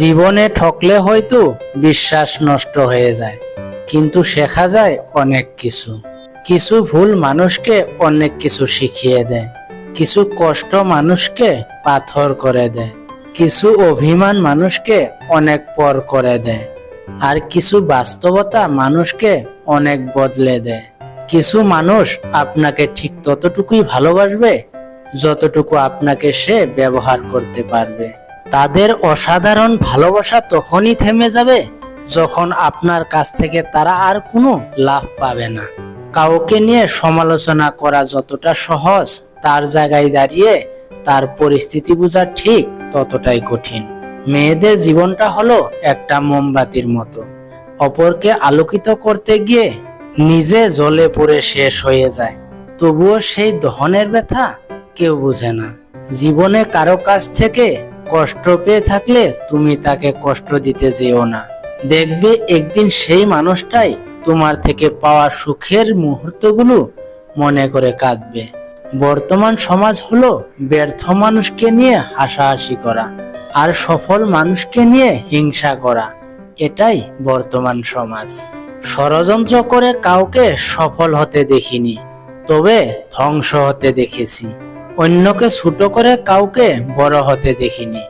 জীবনে ঠকলে হয়তো বিশ্বাস নষ্ট হয়ে যায়, কিন্তু শেখা যায় অনেক কিছু। কিছু ভুল মানুষকে অনেক কিছু শিখিয়ে দেয়, কিছু কষ্ট মানুষকে পাথর করে দেয়, কিছু অভিমান মানুষকে অনেক পর করে দেয়, আর কিছু বাস্তবতা মানুষকে অনেক বদলে দেয়। কিছু মানুষ আপনাকে ঠিক ততটুকুই ভালোবাসবে, যতটুকু আপনাকে সে ব্যবহার করতে পারবে। তাদের অসাধারণ ভালোবাসা তখনই থেমে যাবে যখন আপনার কাছ থেকে তারা আর কোনো লাভ পাবে না। কাউকে নিয়ে সমালোচনা করা যতটা সহজ, তার জায়গায় দাঁড়িয়ে তার পরিস্থিতি বোঝা ঠিক ততটাই কঠিন। মেয়েদের জীবনটা হলো একটা মোমবাতির মতো। অপরকে আলোকিত করতে গিয়ে নিজে জলে পড়ে শেষ হয়ে যায়। তবুও সেই দহনের ব্যথা কেউ বুঝে না। জীবনে কারও কাছ থেকে কষ্ট পেয়ে থাকলে তুমি তাকে কষ্ট দিতে যেও না। দেখবে একদিন সেই মানুষটাই তোমার থেকে পাওয়া সুখের মুহূর্তগুলো মনে করে কাঁদবে। বর্তমান সমাজ হলো ব্যর্থ মানুষকে নিয়ে হাসাহাসি করা আর সফল মানুষকে নিয়ে হিংসা করা। এটাই বর্তমান সমাজ। ষড়যন্ত্র করে কাউকে সফল হতে দেখিনি, তবে ধ্বংস হতে দেখেছি। অন্যকে ছোট করে কাউকে বড় হতে দেখিনি।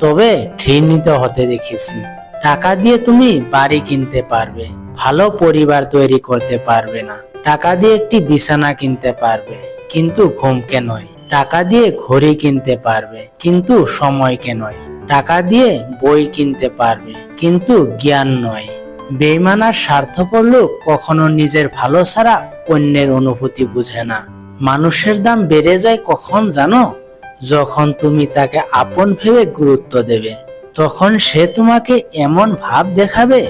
তবে ঘৃণিত হতে দেখেছি। টাকা দিয়ে তুমি বাড়ি কিনতে পারবে, ভালো পরিবার তৈরি করতে পারবে না। টাকা দিয়ে একটি বিছানা কিনতে পারবে, কিন্তু ঘুমকে নয়। টাকা দিয়ে ঘড়ি কিনতে পারবে, কিন্তু সময়কে নয়। টাকা দিয়ে বই কিনতে পারবে, কিন্তু জ্ঞান নয়। বেইমান আর স্বার্থপর লোক কখনো নিজের ভালো ছাড়া অন্যের অনুভূতি বুঝে না। মানুষের দাম বেড়ে যায় কখন জানো? যখন তুমি তাকে আপন ভেবে গুরুত্ব দেবে, তখন সে তোমাকে এমন ভাব দেখাবে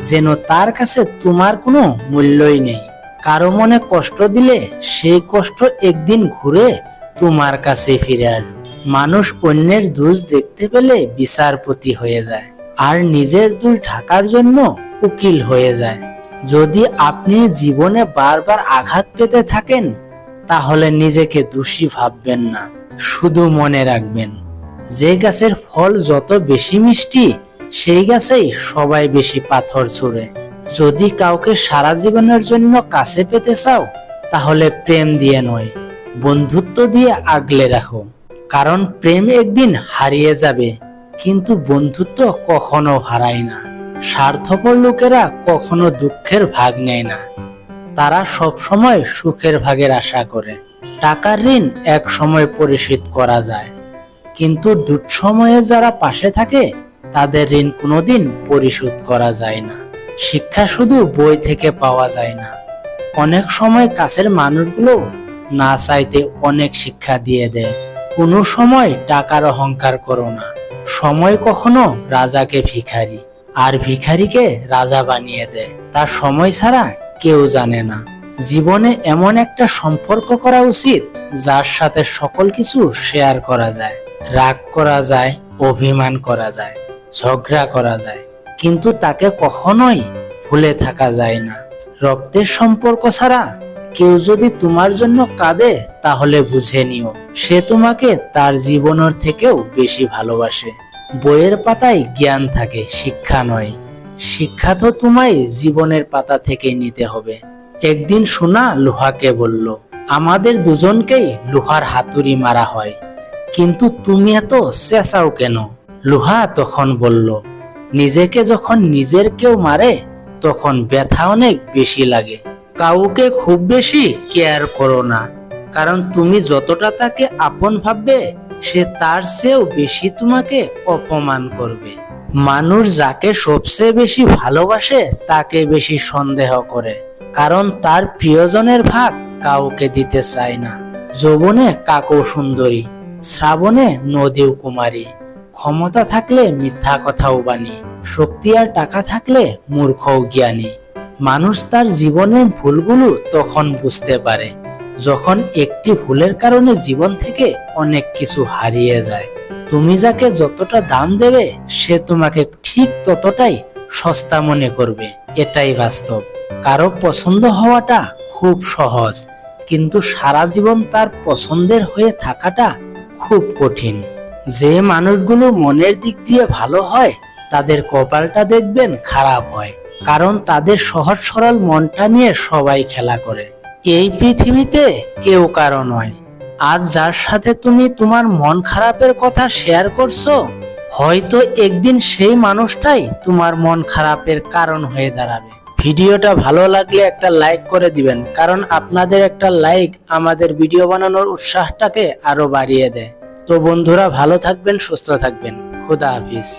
যেন তার কাছে তোমার কোনো মূল্যই নেই। কারও মনে কষ্ট দিলে সেই কষ্ট একদিন ঘুরে তোমার কাছে ফিরে আসবে। মানুষ অন্যের দোষ দেখতে পেলে বিচারপতি হয়ে যায় আর নিজের দোষ ঢাকার জন্য উকিল হয়ে যায়। যদি আপনি জীবনে বারবার আঘাত পেতে থাকেন তাহলে নিজেকে দোষী ভাববেন না, শুধু মনে রাখবেন, যে গাছের ফল যত বেশি মিষ্টি, সেই গাছেই সবাই বেশি পাথর ছুঁড়ে। যদি কাউকে সারা জীবনের জন্য কাছে পেতে চাও, তাহলে প্রেম দিয়ে নয়, বন্ধুত্ব দিয়ে আগলে রাখো। কারণ প্রেম একদিন হারিয়ে যাবে, কিন্তু বন্ধুত্ব কখনো হারায় না। স্বার্থপর লোকেরা কখনো দুঃখের ভাগ নেয় না। তারা সব সময় সুখের ভাগের আশা করে। টাকার ঋণ এক সময় পরিশোধ করা যায়। কিন্তু দুঃসময়ে যারা পাশে থাকে, তাদের ঋণ কোনোদিন পরিশোধ করা যায় না। শিক্ষা শুধু বই থেকে পাওয়া যায় না। অনেক সময় কাছের মানুষগুলো না চাইতে অনেক শিক্ষা দিয়ে দেয়। কোনো সময় টাকার অহংকার করো না। সময় কখনো রাজাকে ভিখারি, আর ভিখারিকে রাজা বানিয়ে দেয়। তার সময় ছাড়া কেউ জানে না। জীবনে এমন একটা সম্পর্ক করা উচিত, যার সাথে সকল কিছু শেয়ার করা যায়। রাগ করা যায়, অভিমান করা যায়, ঝগড়া করা যায়। কিন্তু তাকে কখনোই ভুলে থাকা যায় না। রক্তের সম্পর্ক ছাড়া কেউ যদি তোমার জন্য কাঁদে, তাহলে বুঝে নিও, সে তোমাকে তার জীবনের থেকেও বেশি ভালোবাসে। বইয়ের পাতায় জ্ঞান থাকে, শিক্ষা নয়। শিক্ষা তো তোমায় জীবনের পাতা থেকে নিতে হবে। একদিন সোনা লোহাকে বলল, আমাদের দুজনকেই লোহার হাতুড়ি মারা হয়, কিন্তু তুমি এত চেঁচাও কেন? লোহা তখন বলল, নিজেকে যখন নিজের কেউ মারে, তখন ব্যথা অনেক বেশি লাগে। কাউকে খুব বেশি কেয়ার করো না, কারণ তুমি যতটা তাকে আপন ভাববে, সে তার চেয়েও বেশি তোমাকে অপমান করবে। মানুষ যাকে সবচেয়ে বেশি ভালোবাসে, তাকে বেশি সন্দেহ করে। কারণ তার প্রিয়জনের ভাগ কাউকে দিতে চায় না। যৌবনে কাকৌ সুন্দরী, শ্রাবণে নদীও কুমারী। ক্ষমতা থাকলে মিথ্যা কথাও বাণী, শক্তি আর টাকা থাকলে মূর্খও জ্ঞানী। মানুষ তার জীবনের ভুলগুলো তখন বুঝতে পারে, যখন একটি ভুলের কারণে জীবন থেকে অনেক কিছু হারিয়ে যায়। তুমি যাকে যতটা দাম দেবে, সে তোমাকে ঠিক ততটাই সস্তা মনে করবে। এটাই বাস্তব। কারও পছন্দ হওয়াটা খুব সহজ, কিন্তু সারা জীবন তার পছন্দের হয়ে থাকাটা খুব কঠিন। যে মানুষগুলো মনের দিক দিয়ে ভালো হয়, তাদের কপালটা দেখবেন খারাপ হয়, কারণ তাদের সহজ সরল মনটা নিয়ে সবাই খেলা করে। এই পৃথিবীতে কেউ কারও নয়। আজ যার সাথে তুমি তোমার মন খারাপের কথা শেয়ার করছ, হয়তো একদিন সেই মানুষটাই তোমার মন খারাপের কারণ হয়ে দাঁড়াবে। ভিডিওটা ভালো লাগলে একটা লাইক করে দিবেন, কারণ আপনাদের একটা লাইক আমাদের ভিডিও বানানোর উৎসাহটাকে আরও বাড়িয়ে দেয়। তো বন্ধুরা, ভালো থাকবেন, সুস্থ থাকবেন। খুদা হাফিজ।